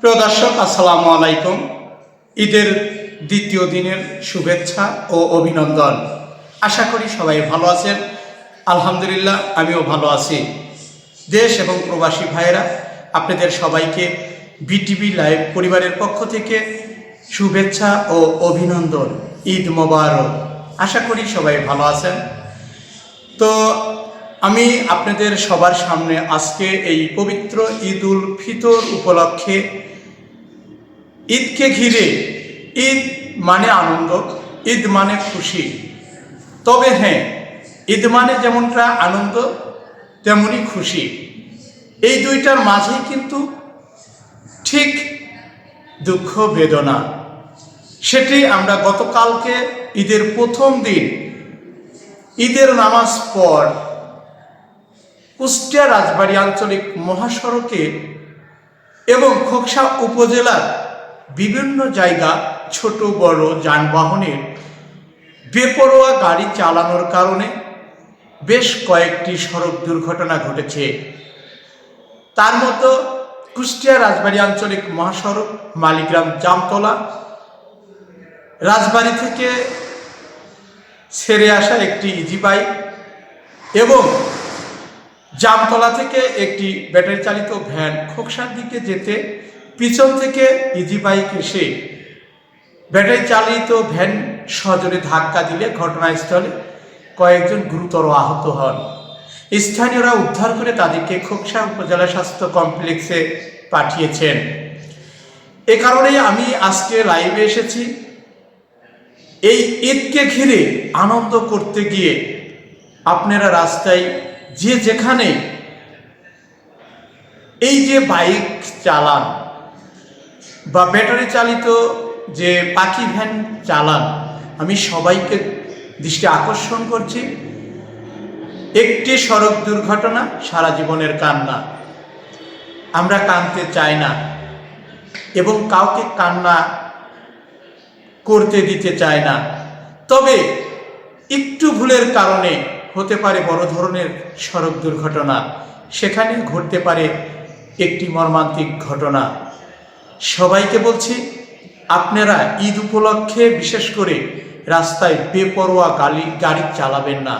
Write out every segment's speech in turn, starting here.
প্রিয় দর্শক, আসসালামু আলাইকুম। ঈদের দ্বিতীয় দিনের শুভেচ্ছা ও অভিনন্দন। আশা করি সবাই ভালো আছেন। আলহামদুলিল্লাহ, আমিও ভালো আছি। দেশ এবং প্রবাসী ভাইয়েরা, আপনাদের সবাইকে বিটিভি লাইভ পরিবারের পক্ষ থেকে শুভেচ্ছা ও অভিনন্দন। ঈদ মোবারক। আশা করি সবাই ভালো আছেন। তো আমি আপনাদের সবার সামনে আজকে এই পবিত্র ঈদ উল ফিতর উপলক্ষে ঈদকে ঘিরে, ঈদ মানে আনন্দ, ঈদ মানে খুশি। তবে হ্যাঁ ঈদ মানে যেমনটা আনন্দ, তেমনই খুশি। এই দুইটার মাঝেই কিন্তু ঠিক দুঃখ, বেদনা। সেটি আমরা গতকালকে ঈদের প্রথম দিন, ঈদের নামাজ পর কুষ্টিয়া রাজবাড়ী আঞ্চলিক মহাসড়কে এবং খোকসা উপজেলার বিভিন্ন জায়গা ছোট, বড় যানবাহনের বেপরোয়া গাড়ি চালানোর কারণে বেশ কয়েকটি সড়ক দুর্ঘটনা ঘটেছে। তার মতো কুষ্টিয়া রাজবাড়ী আঞ্চলিক মহাসড়ক মালিগ্রাম জামতলা রাজবাড়ি থেকে ছেড়ে আসা একটি ইজি বাইক এবং জামতলা থেকে একটি ব্যাটারি চালিত ভ্যান খোকসার দিকে যেতে পিছন থেকে ইজি বাইক এসে ব্যাটারি চালিত ভ্যান সজোরে ধাক্কা দিলে ঘটনাস্থলে কয়েকজন গুরুতর আহত হন। স্থানীয়রা উদ্ধার করে তাদেরকে খোকসা উপজেলা স্বাস্থ্য কমপ্লেক্সে পাঠিয়েছেন। এ কারণেই আমি আজকে লাইভে এসেছি। এই ঈদকে ঘিরে আনন্দ করতে গিয়ে আপনারা রাস্তায় যে যেখানে এই যে বাইক চালান বা ব্যাটারি চালিত যে পাখি ভ্যান চালান, আমি সবাইকে দৃষ্টি আকর্ষণ করছি। একটি সড়ক দুর্ঘটনা, সারা জীবনের কান্না। আমরা কানতে চাই না এবং কাউকে কান্না করতে দিতে চায় না। তবে একটু ভুলের কারণে হতে পারে বড় ধরনের সড়ক দুর্ঘটনা, সেখানে ঘটতে পারে একটি মর্মান্তিক ঘটনা। সবাইকে বলছি, আপনারা ঈদ উপলক্ষে বিশেষ করে রাস্তায় বেপরোয়া গাড়ি গাড়ি চালাবেন না।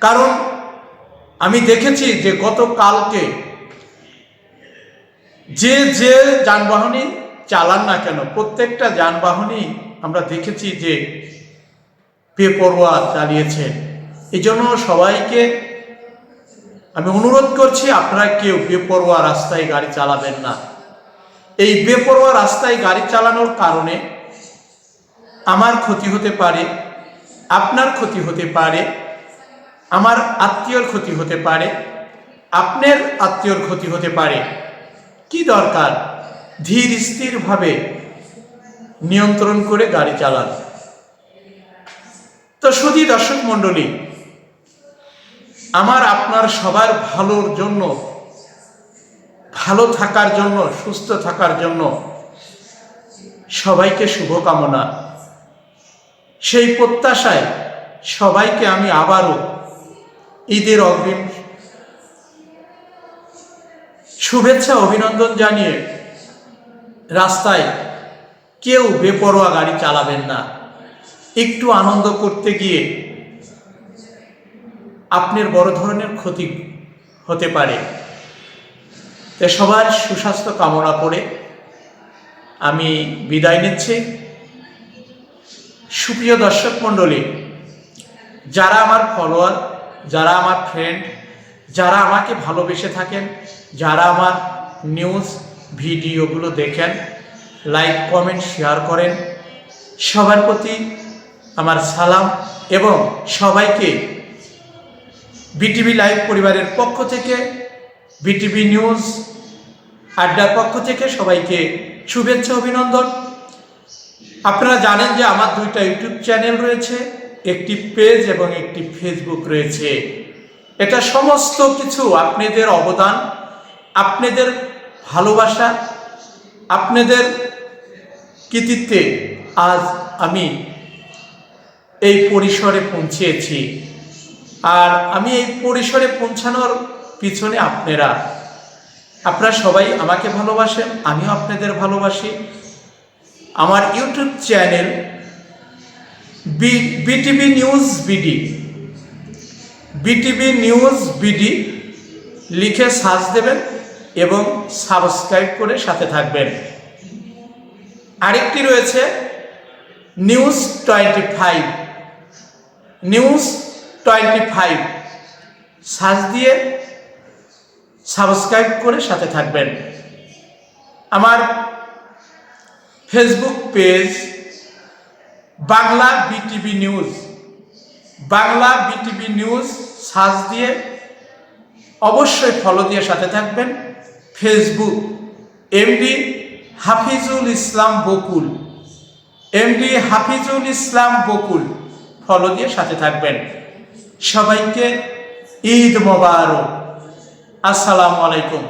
কারণ আমি দেখেছি যে গতকালকে যে যে যানবাহনই চালান না কেন, প্রত্যেকটা যানবাহনই আমরা দেখেছি যে বেপরোয়া চালিয়েছেন এই জন্য সবাইকে আমি অনুরোধ করছি, আপনারা কেউ বেপরোয়া রাস্তায় গাড়ি চালাবেন না। এই বেপরোয়া রাস্তায় গাড়ি চালানোর কারণে আমার ক্ষতি হতে পারে, আপনার ক্ষতি হতে পারে, আমার আত্মীয়র ক্ষতি হতে পারে, আপনার আত্মীয়র ক্ষতি হতে পারে। কি দরকার? ধীর স্থিরভাবে নিয়ন্ত্রণ করে গাড়ি চালান। তো শুধু দর্শক মণ্ডলী আমার আপনার সবার ভালোর জন্য, ভালো থাকার জন্য, সুস্থ থাকার জন্য সবাইকে শুভকামনা। সেই প্রত্যাশায় সবাইকে আমি আবারও ঈদের অগ্রিম শুভেচ্ছা, অভিনন্দন জানিয়ে রাস্তায় কেউ বেপরোয়া গাড়ি চালাবেন না। একটু আনন্দ করতে গিয়ে আপনার বড় ধরনের ক্ষতি হতে পারে। তাই সবার সুস্বাস্থ্য কামনা করে আমি বিদায় নিচ্ছি। সুপ্রিয় দর্শক মণ্ডলী, যারা আমার ফলোয়ার যারা আমার ফ্রেন্ড যারা আমাকে ভালোবেসে থাকেন, যারা আমার নিউজ ভিডিওগুলো দেখেন লাইক কমেন্ট শেয়ার করেন, সবার প্রতি আমার সালাম এবং সবাইকে বিটিভি লাইভ পরিবারের পক্ষ থেকে, বিটিভি নিউজ আড্ডার পক্ষ থেকে সবাইকে শুভেচ্ছা, অভিনন্দন। আপনারা জানেন যে আমার দুইটা ইউটিউব চ্যানেল রয়েছে, একটি পেজ এবং একটি ফেসবুক রয়েছে। এটা সমস্ত কিছু আপনাদের অবদান, আপনাদের ভালোবাসা, আপনাদের কৃতিত্বে আজ আমি এই পরিসরে পৌঁছেছি। আর আমি এই পরিসরে পৌঁছানোর পিছনে আপনারা আপনারা সবাই আমাকে ভালোবাসেন, আমিও আপনাদের ভালোবাসি। আমার YouTube channel BTV news BD, BTV news BD লিখে সার্চ দেবেন এবং সাবস্ক্রাইব করে সাথে থাকবেন। আরেকটি রয়েছে news twenty five, news twenty five search দিয়ে সাবস্ক্রাইব করে সাথে থাকবেন। আমার Facebook page Bangla BTV news Bangla BTV news search দিয়ে অবশ্যই ফলো দিয়ে সাথে থাকবেন। Facebook MD Hafizul Islam Bakul. MD Hafizul Islam Bakul. Follow দিয়ে সাথে থাকবেন। সবাইকে ঈদ মোবারক। আসসালামু আলাইকুম।